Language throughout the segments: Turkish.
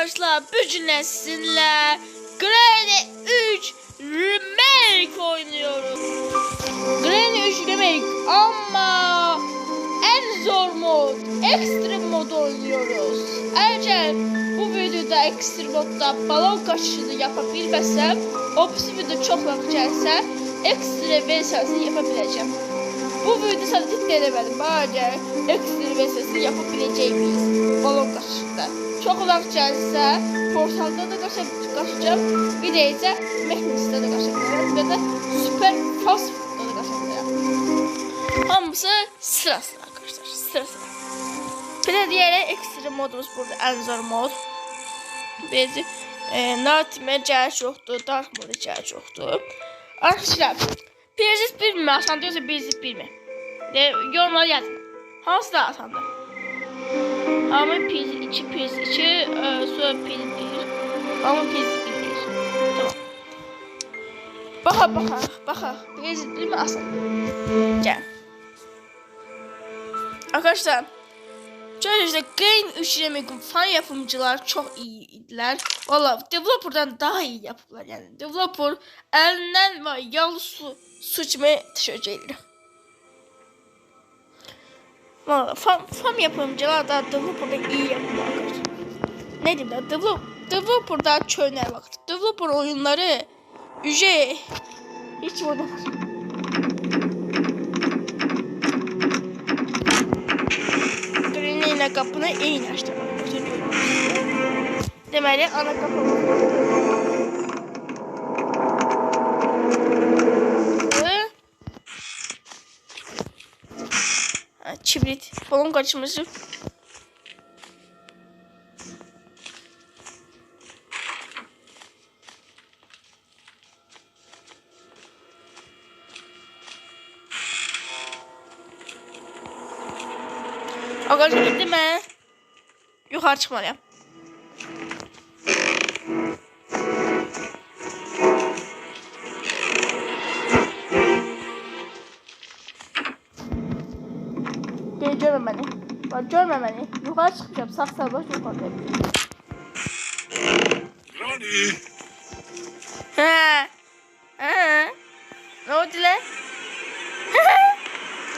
arkadaşlar bugün sizinle Granny 3 Remake oynuyoruz. Granny 3 Remake ama en zor mod, Extreme mod oynuyoruz. Eğer bu videoda Extreme modda balon kaçışını yapabilmezsem, o video çok gelse Extreme versiyonu yapabileceğim. Bu videoda sadece denemedim. Bence ekstra versiyonu yapabileceğimiz balon kaçışında. Çok gelse portalda da kaça- kaçacağım. Bir de ise Meknis'te de kaçabilirim. Ve de Super Fast Food'da da kaçabilirim. Hamısı sıra arkadaşlar. Sıra sıra. Bir de diğeri ekstra modumuz burada en zor mod. Bezi e, Nightmare cəhət yoxdur, Dark mode cəhət yoxdur. Arkadaşlar, Pirzis bir mi asan diyorsa Pirzis bir mi? De, yorumlara yazın. Hansı daha asandır? Ama Pirzis 2, Pirzis 2, e, sonra Pirzis 1. Ama 1 değil. Tamam. Baxa, baxa, baxa. Pirzis 1 mi asan? Gel. Arkadaşlar, Görüyorsunuz Game 3 Remake'in fan yapımcılar çok iyi idiler. Valla developer'dan daha iyi yapıplar yani. Developer elinden ve yağlı su sıçmaya teşekkür ederim. Valla fan, fan yapımcılar da developer'da iyi yapıplar arkadaşlar. Ne diyeyim ben? Develop, developer'da çöner vakti. Developer oyunları üce hiç oynamaz. Green ile kapını eyni açtım. Deməli, ana qapımız. Ha, Kibrit. Balon kaçmışı. Arkadaşlar gittim ben. Yukarı çıkmalıyım. Görme beni. Yukarı çıkacağım. Sağ sağ bak yukarıdayım. Ronnie, He. He. Ne oldu lan?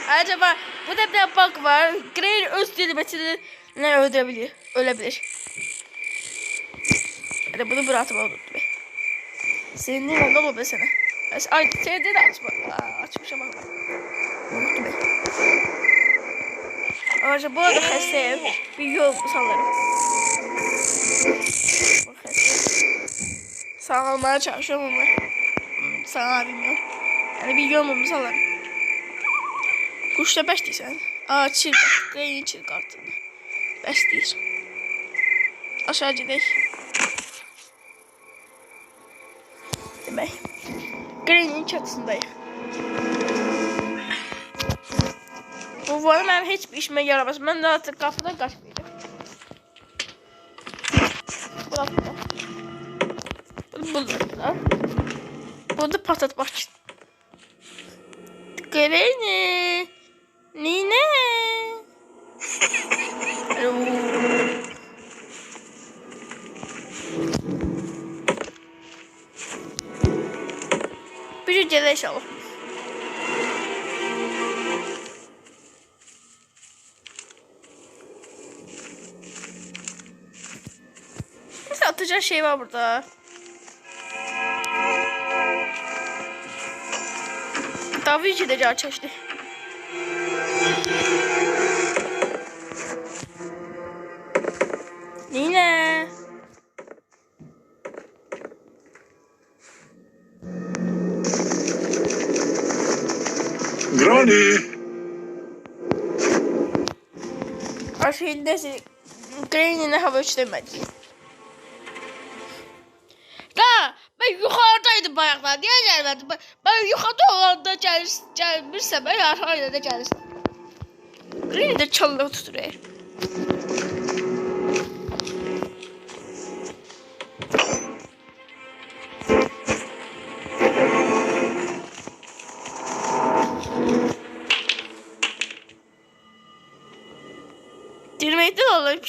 Acaba bu da bir bug var. Grey öz dilimesini ne öldürebilir? Ölebilir. Hadi bunu bıraktım unuttum. Senin ne oldu be sana? Ay seni de açma. Aa, açmışım ama. Unuttum ben. Arkadaşlar bu arada hastayım. Sallarım. Bak hastayım. Sağlamaya çalışıyorum ama. hmm, Sağ bilmiyorum. Yani bir yolumumu sallarım. Kuşla beş deyirsən. Aa, çil bak. Qeyin çil kartını. Beş deyir. Aşağı gedək. Demək. Qeyinin çatısındayıq. Bu var mənim heç bir işimə yaramaz. Mən də artıq qapıdan qaçmayacağım. Bura burada. Bunu burada. Bunu patlatmaq üçün. Greni. Nine. Bir cücede inşallah. Neyse atacak şey var burada. Ki de can çeşdi. Nine. Granny, Aşağıda Green'ine hava uçurmadı. Gelmedin? Ben, ben yukarıda olanda gel, gelmişsem ben aşağıda da gelirsin. Green de çalığı tutuyor. Dirmekten olur bir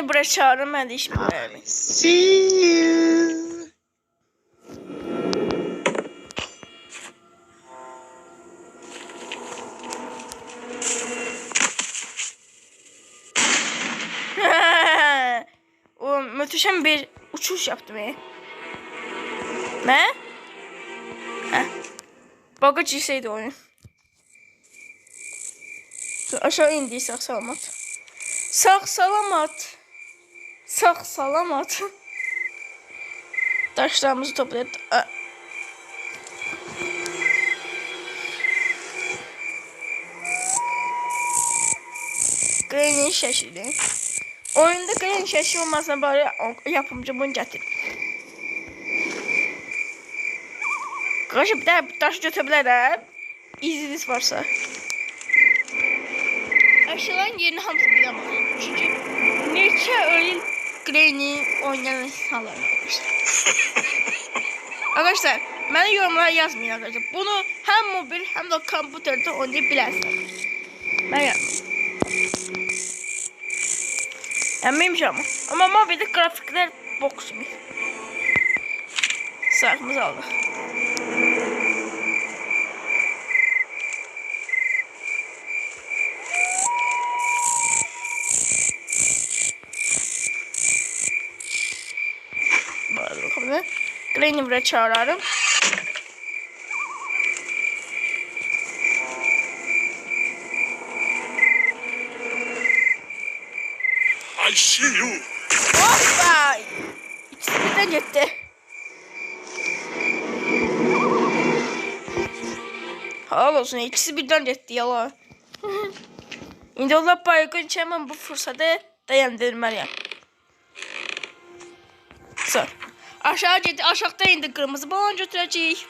Granny bura çağırın ben de iş bilirim. See you. o bir uçuş yaptı be. Ne? Heh. Baga girseydi oyun. Aşağı indi sağ salamat. Sağ salamat. Sağ salamat. Taşlarımızı toplayıp... Aa. Granny'nin şaşırdı. Oyunda Granny şaşı olmasına bari yapımcı bunu getir. Qarşı bir daha daş götürə bilərəm. İzniniz varsa. Aşılan yerini hamısı biləməm. Çünki neçə oyun Granny oynayan insanlar arkadaşlar. Arkadaşlar, mənə yorumlara yazmayın arkadaşlar. Bunu həm mobil, həm də kompüterdə oynaya bilərsiniz. Mən yazmıyorum. Emmiymiş ama. Ama mobilde grafikler bok şimdi. Sarkımızı aldık. Böyle bakalım. Granny buraya çağırarım. I see you. Hoppa! İkisi birden gitti. Halal olsun ikisi birden gitti yalan. İndi onlar baygın hemen bu fırsatı dayandırmalıyım. Aşağı gitti. Aşağıda indi kırmızı balon götürecek.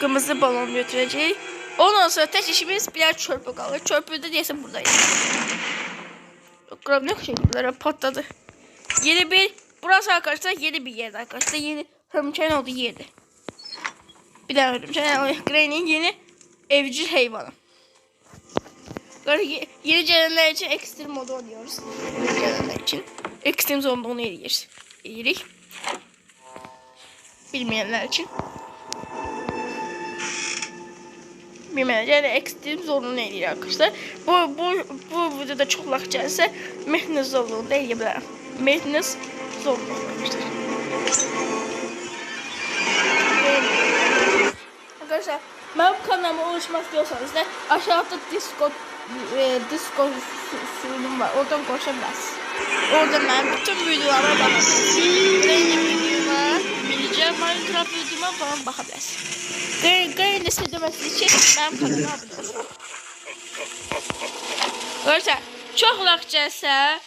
Kırmızı balon götürecek. Ondan sonra tek işimiz birer çörpü kalır. Çörpü de diyesen buradayız. Gram ne şekillere patladı. Yeni bir burası arkadaşlar yeni bir yerdi arkadaşlar. Yeni hörümçeğin olduğu yerdi. Bir daha hörümçeğin Granny'nin yeni evcil hayvanı. Yeni gelenler için ekstrem modu oynuyoruz. Yeni gelenler için ekstrem zonda onu eliyoruz. Elirik. Bilmeyenler için. bilməyəcək yəni ekstrem zorunlu eləyir arkadaşlar. Bu bu bu videoda çox vaxt gəlsə Mehnes zorluğunu da eləyə bilərəm. Mehnes zorluğu arkadaşlar. Arkadaşlar benim kanalıma ulaşmak istiyorsanız da aşağıda Discord e, Discord sürümüm var. Oradan konuşabilirsiniz. Orada ben bütün videolara bakabilirsiniz. Benim videoma, bileceğim Minecraft videoma falan bakabilirsiniz. Gayet istemesi için benim kanalıma abone olun. Arkadaşlar çok vaxt gəlsə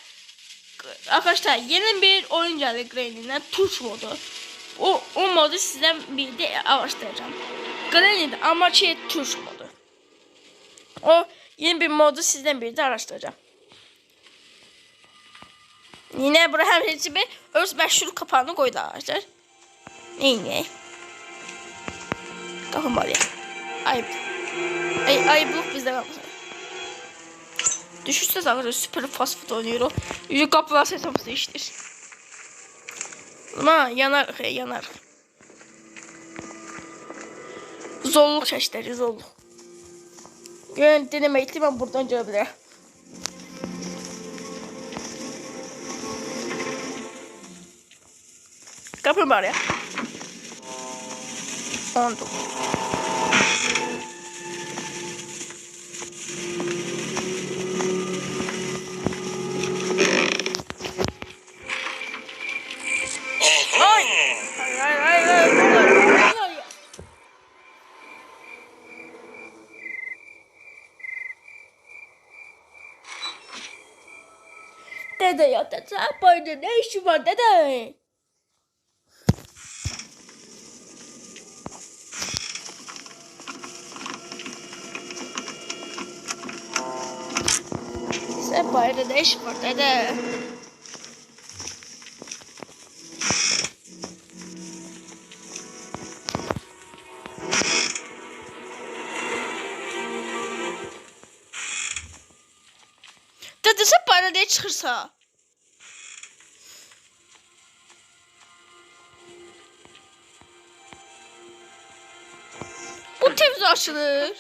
Arkadaşlar yeni bir oyun geldi Granny'den tuş modu. O, o modu sizden bir de araştıracağım. Granny'de ama şey tuş modu. O yeni bir modu sizden bir de araştıracağım. Yine buraya bir öz meşhur kapağını koydu arkadaşlar. Neyine? Kapım var ya. Ayıp. Ay, ayıplık bizde kalmasın. Düşünsenize arkadaşlar süper fast food oynuyorum. Yüzü kapılar sesimiz iştir. Ama yanar, yanar. Zorluk çeşitleri, zorluk. Yani denemekli ben buradan görebilirim. Kapım var ya. 19. Ay! Hayır hayır hayır hayır. Hayır, hayır, hayır. Dede ya Dede, by the dashboard at the Dese paralel çıkırsa. Bu temiz açılır.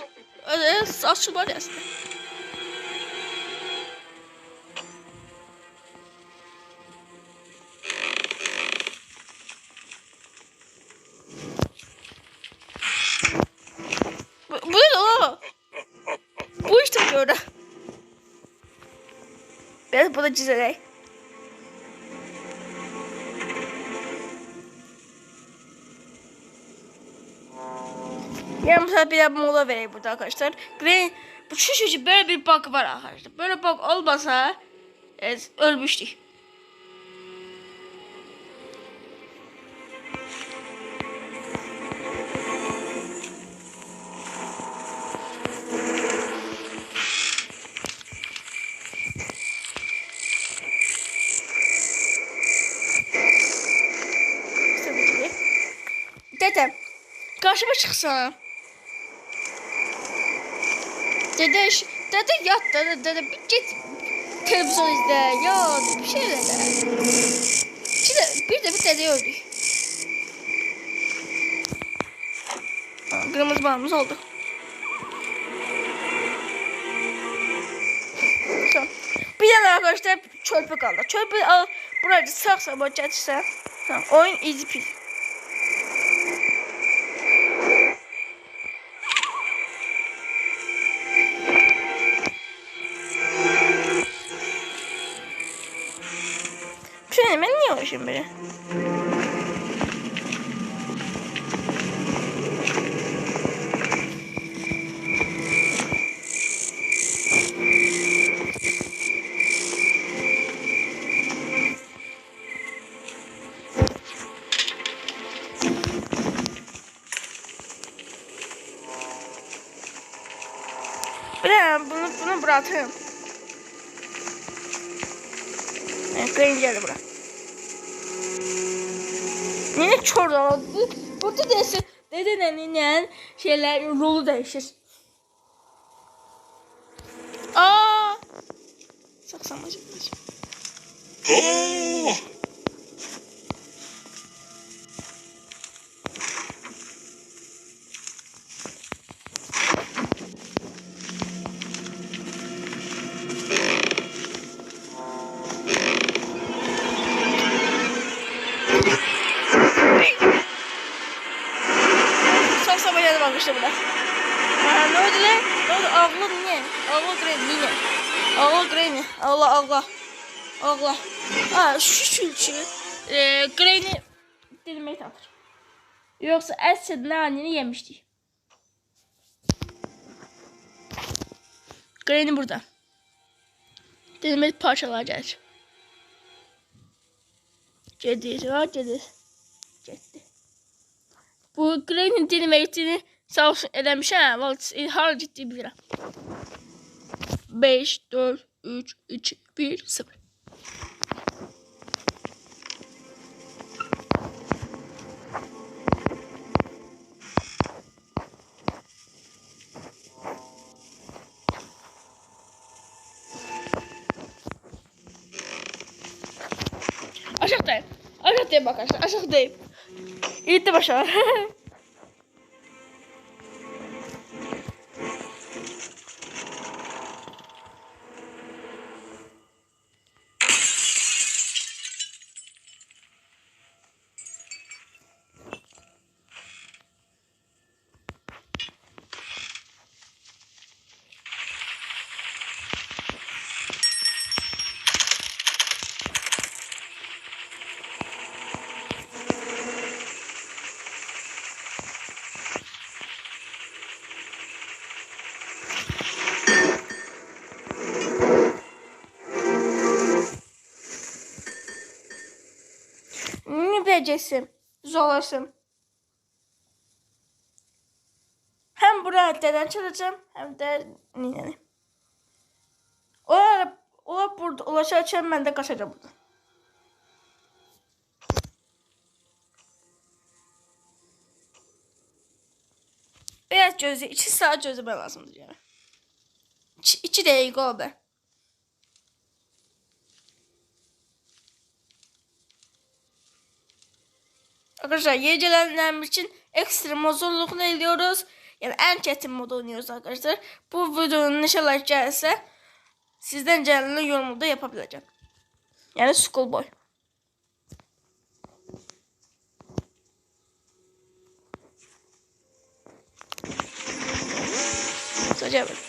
Öyle açılmaz aslında. Bunu çizerek. Yarım saat bir mola vereyim burada arkadaşlar. Green, şu şu böyle bir bug var arkadaşlar. Böyle bug olmasa evet, ölmüştük. Çıksan. Dede, dede yat dede, dede bir git televizyon izle ya bir şey de. Şimdi bir de bir dede öldük. Ha, Kırmızı bağımız oldu. Bir yana arkadaşlar çöpü kaldı. Çöpü al buraya saksa bacaksa. Tamam oyun easy peasy. Ben niye uğraşayım böyle? Ben bunu bunu bırakırım. Evet, Green geldi bırak. Niye çorba? Bu, burada değişir. Dedenin şeyler rolu değişir. Oldu? Ağlı niye? Ağlı Green niye? Ağlı Green. Allah Allah. Allah. Ha şu çülçü. Ee, Green'i denemek alır. Yoksa Esed naneni yemişti. Green'i burada. Denemek parçalayacağız. Cedi, var cedi. Cedi. Bu Green'in denemeyini sağ olsun eləmiş ha. Vallahi har ciddi bilirəm. 5, 4, 3, 2, 1, 0. Aşağıdayım. Aşağıdayım aşağı. Aşağıdayım. İyitti başa. Ne biləcəksin? Zolasın. Hem buraya deden çalacağım hem de nineni. Ola, ola burada ulaşacağım ben de kaçacağım buradan. Beyaz gözü, içi sağ gözü ben lazımdır yani. İçi, içi değil oldu. Arkadaşlar gecelenenler için ekstra mazurlukla ediyoruz. Yani en çetin modu oynuyoruz arkadaşlar. Bu videonun inşallah gelirse sizden canlı yorumu da yapabileceğim. Yani Schoolboy. Sadece böyle.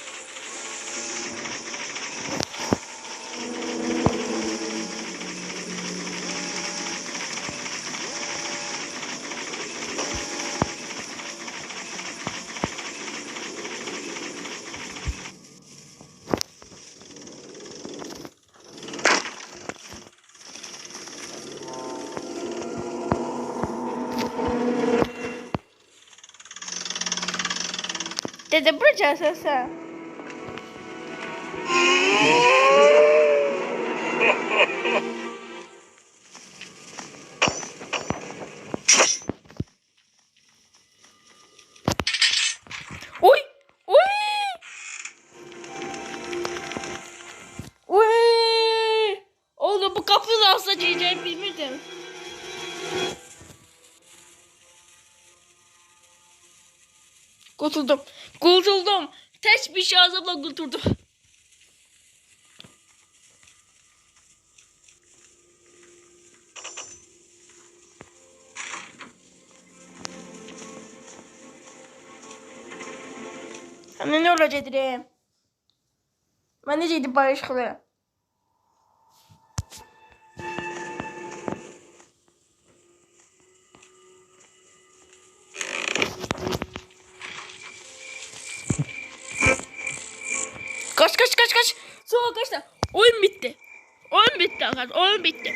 Dede buraya şansımla kurtuldum. Hani ne olacak dedim. Ben neceydi barışıklı? Arkadaşlar. Oyun bitti.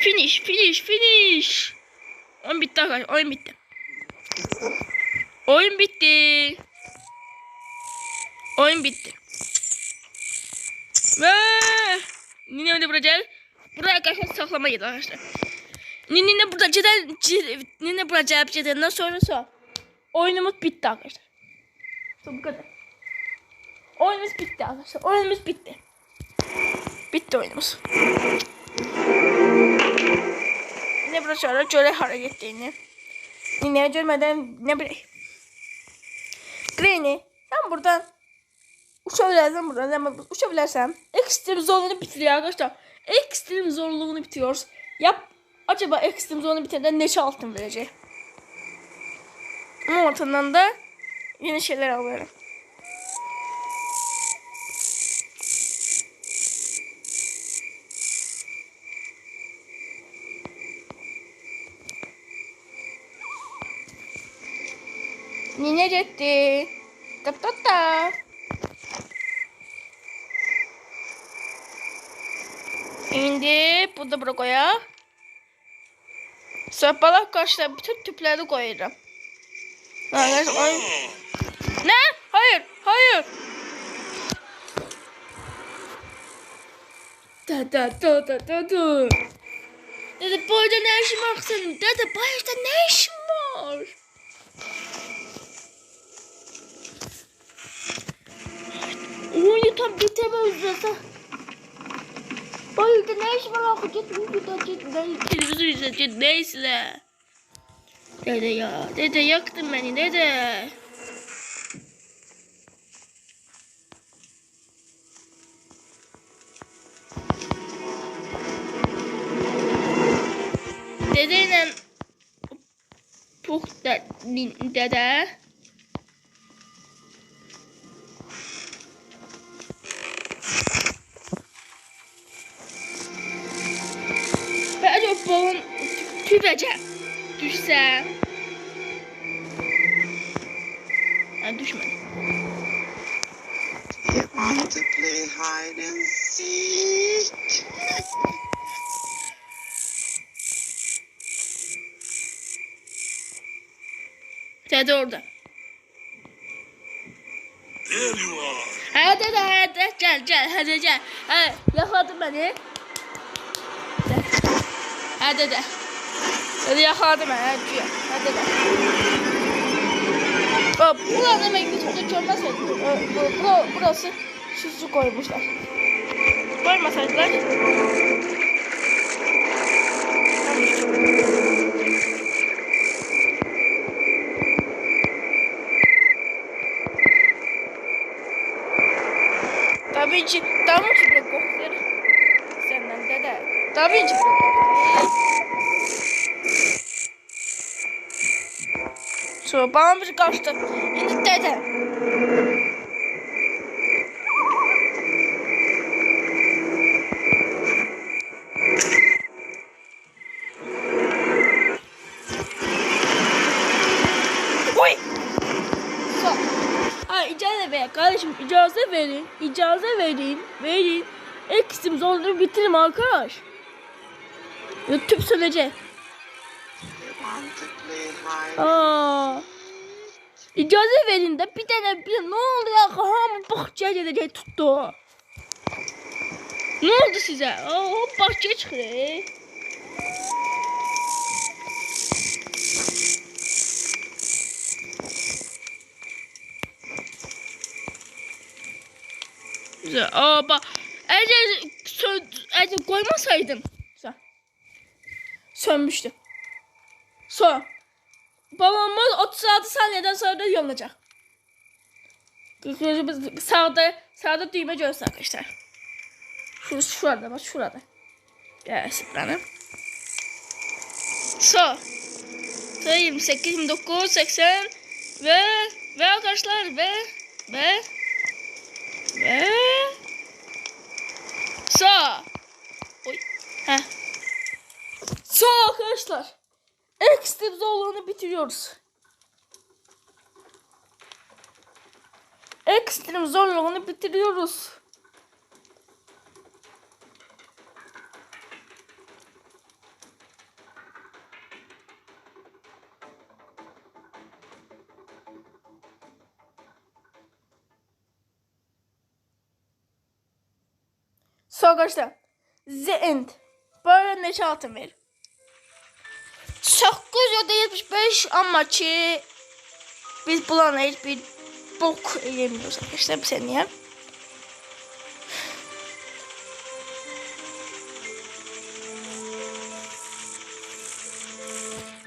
Finish finish finish. Oyun bitti arkadaşlar. Oyun bitti. Oyun bitti. Oyun bitti. Ve Nine de burada Buraya arkadaşlar saklama yedi arkadaşlar. Nine burada cidden Nine burada cevap cidden sonrası oyunumuz bitti arkadaşlar. İşte bu kadar. Oyunumuz bitti arkadaşlar. Oyunumuz bitti. Bitti oyunumuz. Ne burada şöyle hareketlerini. Yine görmeden ne bileyim. Granny sen buradan uçabilirsen buradan hemen uçabilirsen ekstrem zorluğunu bitiriyor arkadaşlar. Ekstrem zorluğunu bitiriyoruz. Yap. Acaba ekstrem zorluğunu bitirden neçe altın verecek? Ama ortadan da yeni şeyler alıyorum. Nine gitti. Tap tap tap. Şimdi bu da buraya koyar. Sonra arkadaşlar bütün tüpleri ay- Ne? Hayır, hayır. Da da da da da da. Dede bu arada ne işin var senin? Dede arada ne işin Tam bitemez zaten. O yüzden ne iş akı git videoda git ne televizyon izleyecek neyse. Dede ya dede yaktın beni dede. Dedeyle da, dede. Ha düşmedi. You want to play hide and seek? Dede orada. There you are. Ha dede hadi gel gel hadi gel. Ha yakaladı beni. Gel. Ha dede. Dede yakaladı beni hadi gel. Ha dede. Bak bunlar demek YouTube'da görmezseniz bura, burası süsü koymuşlar. Koymasaydılar. Tabii ki, tabii ki bir kokları. Senden dede. Tabii ki. Sonra bana bir kaçtı. Şimdi dede. Oy! Ha icazet ver kardeşim icazet verin. İcazet verin. Verin. Eksim zorluğu bitirim arkadaş. YouTube söyleyecek. Aa. İcazet verin de bir tane bir ne oldu ya kafamı bahçeye gelecek tuttu. Ne oldu size? Aa, hop bahçeye çıkıyor. Güzel. Aa bak. Eğer, eğer koymasaydım. Güzel. Sönmüştü. Son. Babamız 36 saniyeden sonra da yanacak. Sağda, sağda düğme görürsün arkadaşlar. Şurası şurada bak şurada. Gelsin benim. Sağ 28, 29, 80 ve ve arkadaşlar ve ve ve sağ. Oy. Heh. Sağ arkadaşlar. Ekstrem zorluğunu bitiriyoruz. Ekstrem zorluğunu bitiriyoruz. So arkadaşlar. The end. Böyle neçe altın verir. 975 ama ki biz bulana hiçbir bok elemiyoruz arkadaşlar bir saniye.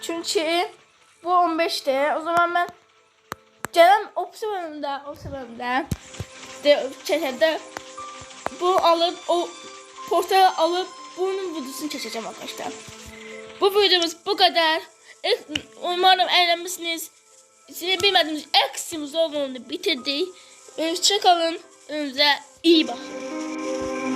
Çünkü bu 15'te o zaman ben Canım opsiyonunda opsiyonunda de çetede bu alıp o portalı alıp bunun videosunu çekeceğim arkadaşlar. Bu videomuz bu kadar. E- Umarım eğlenmişsiniz. Sizin bilmediğiniz eksimiz olduğunu bitirdi. Hoşçakalın. Önünüze iyi bakın.